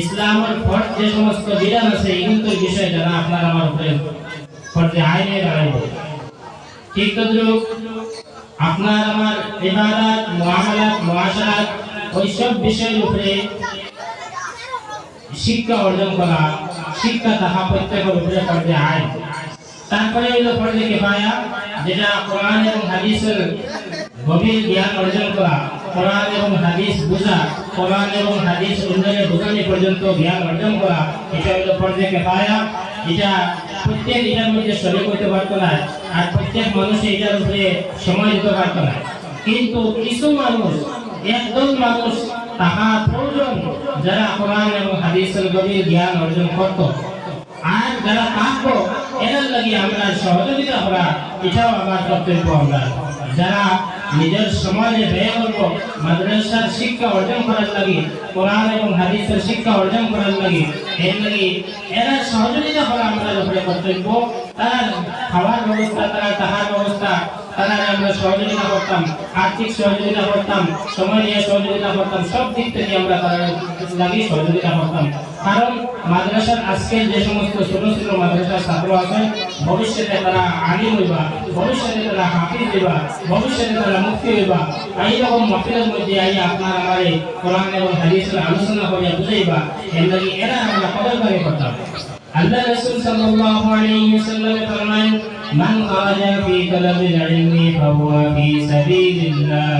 ইসলামের ফরজ যে সমস্ত বিধান আছে কিন্তু বিষয় জানা আপনার আমার উপরে ফরজে আইনে দাঁড়াইব। ঠিক তদ্রুপ, আপনার আমার ইবাদত, মুআমালাত, মুআশারাত ওইসব বিষয়ের উপরে শিক্ষা অর্জন করা, শিক্ষা তাহা প্রত্যেকের উপরে ফরজে আইন। তারপরে হইল ফরজে কিফায়া, যেটা কোরআন এবং হাদিসের গভীর জ্ঞান অর্জন করা। কোরআন এবং হাদিস বোঝা, কোরআন এবং হাদিস অন্যের বোঝানি পর্যন্ত জ্ঞান অর্জন করা, এটা হলো ফরজে কিফায়া। এটা প্রত্যেক এটার মধ্যে শরীর করতে পারতো না, আর প্রত্যেক মানুষ এটার উপরে সময় দিতে পারতো না। কিন্তু কিছু মানুষ একদল মানুষ, তাহা প্রয়োজন যারা কোরআন এবং হাদিসের গভীর জ্ঞান অর্জন করত। আর যারা থাকব এদের লাগে আমরা সহযোগিতা করা, এটাও আমার কর্তব্য আমরা। যারা নিজের সমাজে ব্যয় করব মাদ্রাসার শিক্ষা অর্জন করার লাগে কোরআন এবং হাদিসের শিক্ষা অর্জন করার লাগে এর লাগে এরা সহযোগিতা করা আমাদের উপরে কর্তব্য তার খাওয়ার ব্যবস্থা তারা তাহার ব্যবস্থা তারা আমরা সহযোগিতা করতাম, আর্থিক সহযোগিতা করতাম, সময় নিয়ে সহযোগিতা করতাম, সব দিক থেকে আমরা তাদের লাগে সহযোগিতা করতাম। কারণ মাদ্রাসার আজকে যে সমস্ত ছোট ছোট মাদ্রাসার ছাত্র আছে, ভবিষ্যতে তারা আলিম হইবা, ভবিষ্যতে তারা হাফিজ হইবা, ভবিষ্যতে তারা মুক্তি হইবা। এইরকম মফিলের মধ্যে আই আপনার আমারে কোরআন এবং হাদিসের আলোচনা করে বুঝাইবা, এর লাগি এরা আমরা কদর করে করতাম। আল্লাহ রাসূল সাল্লাল্লাহু আলাইহি ওয়াসাল্লাম ফরমান মান খারাজা ফি তালাবিল ইলমি ফাহুয়া ফি সাবিলিল্লাহ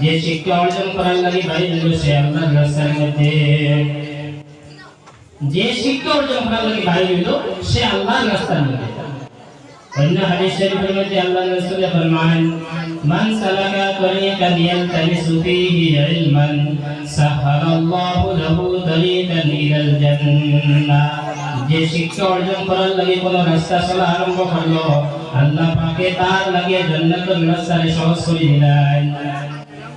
যে শিক্ষা অর্জন করার লাগি বাইরে হলো সে আল্লাহর রাস্তার মধ্যে যে শিক্ষা অর্জন করার লাগি বাইরে হলো সে আল্লাহর রাস্তার মধ্যে অন্য হাদিস শরীফের মধ্যে আল্লাহ রাসূল ফরমান মান সালাকা তরিকান ইয়ালতামিসু ফীহি ইলমান সাহালাল্লাহু লাহু তরিকান ইলাল জান্নাহ যে শিক্ষা অর্জন করার লাগি কোন রাস্তা চলা আরম্ভ করল, আল্লাহ পাকে তার লাগে জান্নাতের রাস্তারে সহজ করে দিলেন।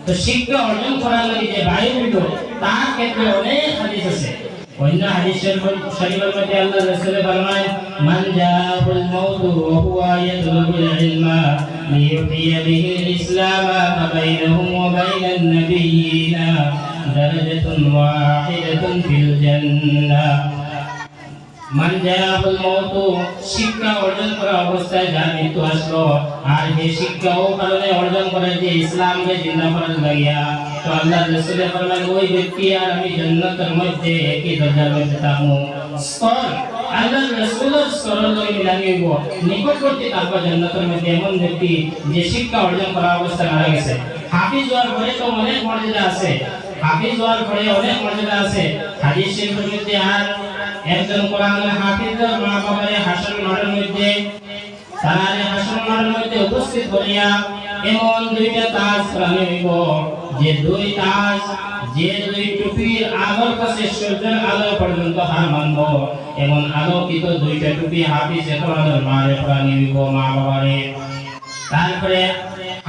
তো শিক্ষা অর্জন করার লাগে যে বাইরে হইল, তার ক্ষেত্রে অনেক হাদিস আছে। অন্য হাদিসের শরীফের মধ্যে আল্লাহ রাসূল ফরমায়, মান জাআহুল মাউতু ওয়া হুয়া ইয়াতলুবুল ইলমা লিয়ুহইয়া বিহিল ইসলাম ফাবাইনাহুম ওয়া বাইনান নাবিয়িনা দারাজাতুন ওয়াহিদাতুন ফিল জান্নাহ। মান জায়াহুল মউতু শিক্ষা অর্জন করা অবস্থায় যার মৃত্যু আসলো। আর নিকটবর্তী যে শিক্ষা অর্জন করা অবস্থায় মারা গেছে। হাফিজ হওয়ার পরে তো অনেক মর্যাদা আছে। হাফিজ হওয়ার পরে অনেক মর্যাদা আছে। হাদিস শরীফের একজন কোরআনের হাফিজের মা বাবারে হাসন মাঠের মধ্যে তারারে হাসন মাঠের মধ্যে উপস্থিত করিয়া এমন দুইটা তাজ প্রাণী যে দুই তাজ যে দুই টুপির আলোর কাছে সূর্যের আলো পর্যন্ত হার মানব, এমন আলোকিত দুইটা টুপি হাফিজ কোরআনের মারে প্রাণী হইব মা বাবারে। তারপরে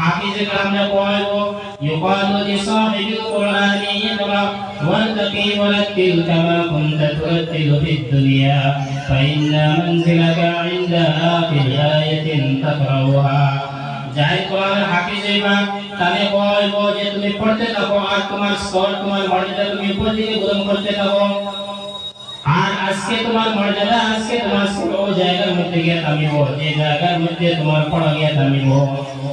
হাফিজ কালামে কইব ইউকালু লিসাহিবিল কুরআনি ইকরা ওয়ারতাকি ওয়ারাতিল কামা কুনতা তুরাতিলু ফিদ দুনিয়া ফাইন্না মানজিলাকা ইনদা আখির আয়াতিন তাকরাউহা যাই কোরআন হাফিজ হইবা তাহলে কইব যে তুমি পড়তে থাকো আর তোমার স্তর তোমার মর্যাদা তুমি উপর দিকে গ্রহণ করতে থাকো আর আজকে তোমার মর্যাদা আজকে তোমার ছোট জায়গার মধ্যে গিয়ে থামিব যে জায়গার মধ্যে তোমার পড়া গিয়ে থামিব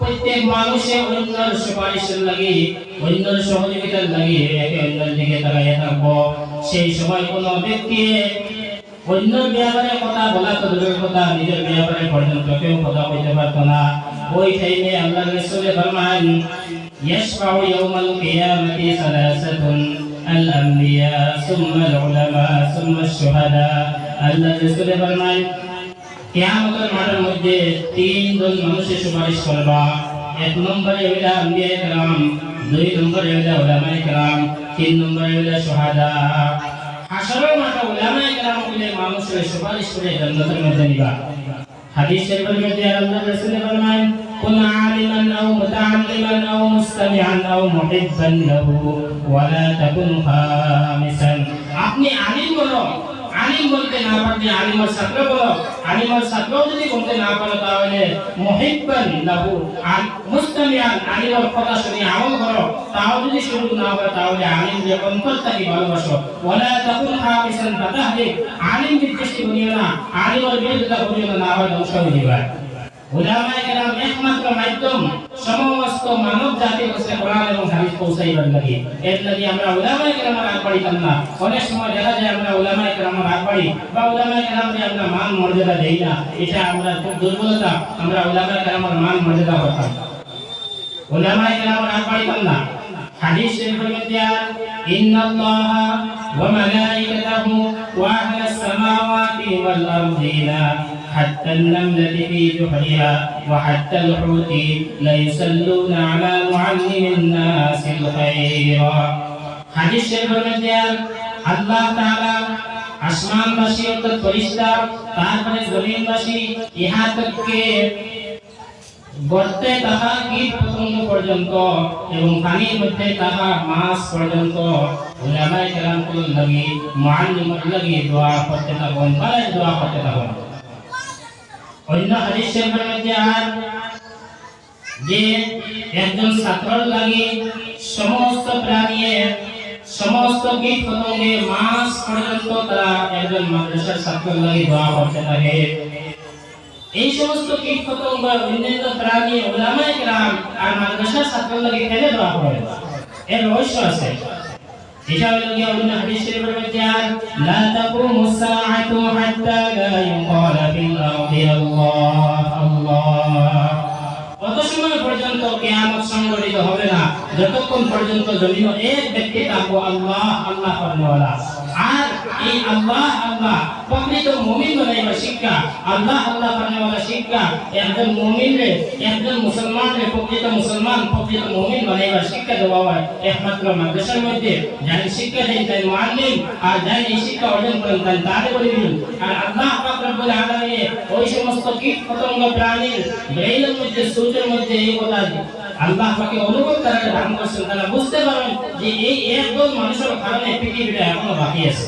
প্রত্যেক মানুষে অন্যের সুপারিশের লাগে অন্যের সহযোগিতার লাগে একে অন্যের দিকে তাকাইয়া থাকবো সেই সময় কোনো ব্যক্তি অন্যের ব্যাপারে কথা বলা তো দূরের কথা নিজের ব্যাপারে পর্যন্ত কেউ কথা বলতে পারতো না ওই টাইমে আল্লাহ রসুলে ফরমান يشفع يوم القيامة ثلاثة الأنبياء ثم العلماء ثم الشهداء আল্লাহ রসুলে ফরমান কেয়ামতের মাঠের মধ্যে তিনজন মানুষের সুপারিশ করবা। এক নম্বরে ওইটা আম্বিয়ায় কালাম দুই নম্বরে ওইটা ওলামায় কালাম তিন নম্বরে ওইটা সোহাদা হাসরের মাঠে ওলামায় কালাম বলে মানুষের সুপারিশ করে জান্নাতের মধ্যে নিবা। হাদিস শরীফের মধ্যে আল্লাহ রাসূল ফরমান কোন আলিমান আও মুতাআল্লিমান আও মুস্তামিআন আও মুহিব্বান লাহু ওয়ালা তাকুন খামিসান আপনি আলিম আলিম বলতে না পারলে আলিমের ছাত্র বলো আলিমের ছাত্র যদি বলতে না পারো তাহলে মুহিব্বান লাহু। আর মুস্তামিআন আলিমের কথা শুনে আমল করো। তাও যদি শুরু না হয় তাহলে আলিম যে অন্তর থেকে ভালোবাসো। ওয়া লা তাকুন খামিসান ফাতাহদিক আলিম বিদ্বেষী বলিও না আলিমের বিরোধিতা করিও না হয় ধ্বংস হয়ে যাবে। উলামায়ে একমাত্র মাধ্যম সমস্ত মানব জাতি কাছে কোরআন এবং হাদিস পৌঁছাইবার লাগি এর লাগি আমরা উলামায়ে কেরামের আগ বাড়িতাম না অনেক সময় দেখা যায় আমরা উলামায়ে কেরামের আগ বাড়ি বা উলামায়ে কেরামকে আমরা মান মর্যাদা দেই না এটা আমরা দুর্বলতা আমরা উলামায়ে কেরামের মান মর্যাদা করতাম উলামায়ে কেরামের আগ বাড়িতাম না হাদিস শরীফের মধ্যে ইন্নাল্লাহা ওয়া মালাইকাতাহু ওয়া আহলাস সামাওয়াতি ওয়াল আরদিনা حتى النملة في جحرها وحتى الحوت ليصلون على معلم الناس الخير হাদিস শরীফের মধ্যে আল্লাহ তাআলা আসমানবাসী অর্থাৎ ফেরেশতা তারপরে জমিনবাসী ইহা তককে গর্তে থাকা কীট পতঙ্গ পর্যন্ত এবং পানির মধ্যে থাকা মাছ পর্যন্ত উলামায়ে কেরাম কুল লাগি মুআল্লিমুল লাগি দোয়া করতে থাকুন বালাই দোয়া করতে থাকুন অন্য হাদিস যে একজন লাগে সমস্ত প্রাণীয়ে, সমস্ত কীট মাছ পর্যন্ত তারা একজন মাদ্রাসার লাগে দোয়া করতে থাকে এই সমস্ত অন্যান্য প্রাণী ওলামায়ে কেরাম আর মাদ্রাসার ছাত্রর লাগে এর রহস্য আছে। এটা হলো গিয়ে অন্য আর, লা তাকুমু সাআতু হাত্তা আল্লাহ আল্লাহ। কত সময় পর্যন্ত হবে না। যতক্ষণ পর্যন্ত জমিন এক ব্যক্তি থাকব, আল্লাহ আল্লাহ আর এই আল্লাহ আল্লাহ, প্রকৃত মুমিন বানাইবার শিক্ষা। আল্লাহ আল্লাহ করনেওয়ালা শিক্ষা। একজন রে একজন মুসলমান রে প্রকৃত মুসলমান, প্রকৃত মুমিন বানাইবার শিক্ষা দেওয়া হয় একমাত্র মাদ্রাসার মধ্যে। শিক্ষা দেন তাই মুআল্লিম, আর এই শিক্ষা অর্জন করেন তাই তারে বলিবেন আর আল্লাহ রব্বুল আলামিন ওই সমস্ত কীট পতঙ্গ প্রাণীর মধ্যে, সূর্যের মধ্যে এই কথা আল্লাহ পাকে অনুভব করার দান করছেন। তারা বুঝতে পারেন যে এই একদল মানুষের কারণে পৃথিবীটা এখনও বাকি আছে।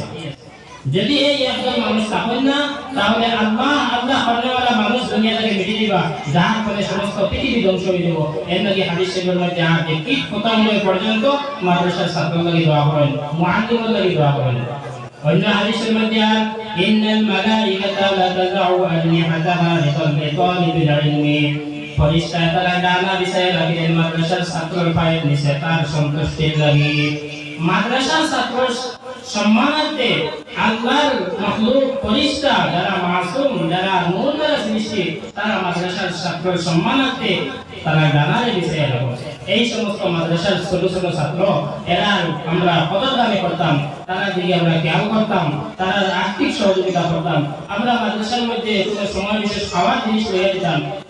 যদি এই একজন মানুষ থাকেন না, তাহলে আল্লাহ আল্লাহ করনেওয়ালা মানুষ দুনিয়া থেকে দিবা, যার ফলে সমস্ত পৃথিবী ধ্বংস হয়ে যাব। এর নাকি হাদিস শরীফের মধ্যে আছে পর্যন্ত মাদ্রাসার ছাত্র লাগি দোয়া করেন মুআল্লিমের লাগি দোয়া করেন। অন্য হাদিসের মধ্যে আর, ইন্নাল মালাইকাতা লা তাযাউ আজনিহাতাহা লিতালবি তালিবিল ইলমি ফরিস্তা তারা ডানা বিষয়ে লাগি মাদ্রাসার ছাত্রের পায়ের নিচে তার সন্তুষ্টির লাগি। মাদ্রাসার ছাত্র সম্মানার্থে আল্লাহর মখলুক, ফরিস্তা, যারা মাসুম, যারা নূর দ্বারা সৃষ্টি, তারা মাদ্রাসার ছাত্র সম্মানার্থে তারা ডানারে বিষয়ে লাগো এই সমস্ত মাদ্রাসার ছোট ছোট ছাত্র, এরা আমরা দামে করতাম তারা দিকে আমরা জ্ঞান করতাম, তারা আর্থিক সহযোগিতা করতাম। আমরা মাদ্রাসার মধ্যে কোনো সময় বিশেষ খাওয়ার জিনিস লইয়া দিতাম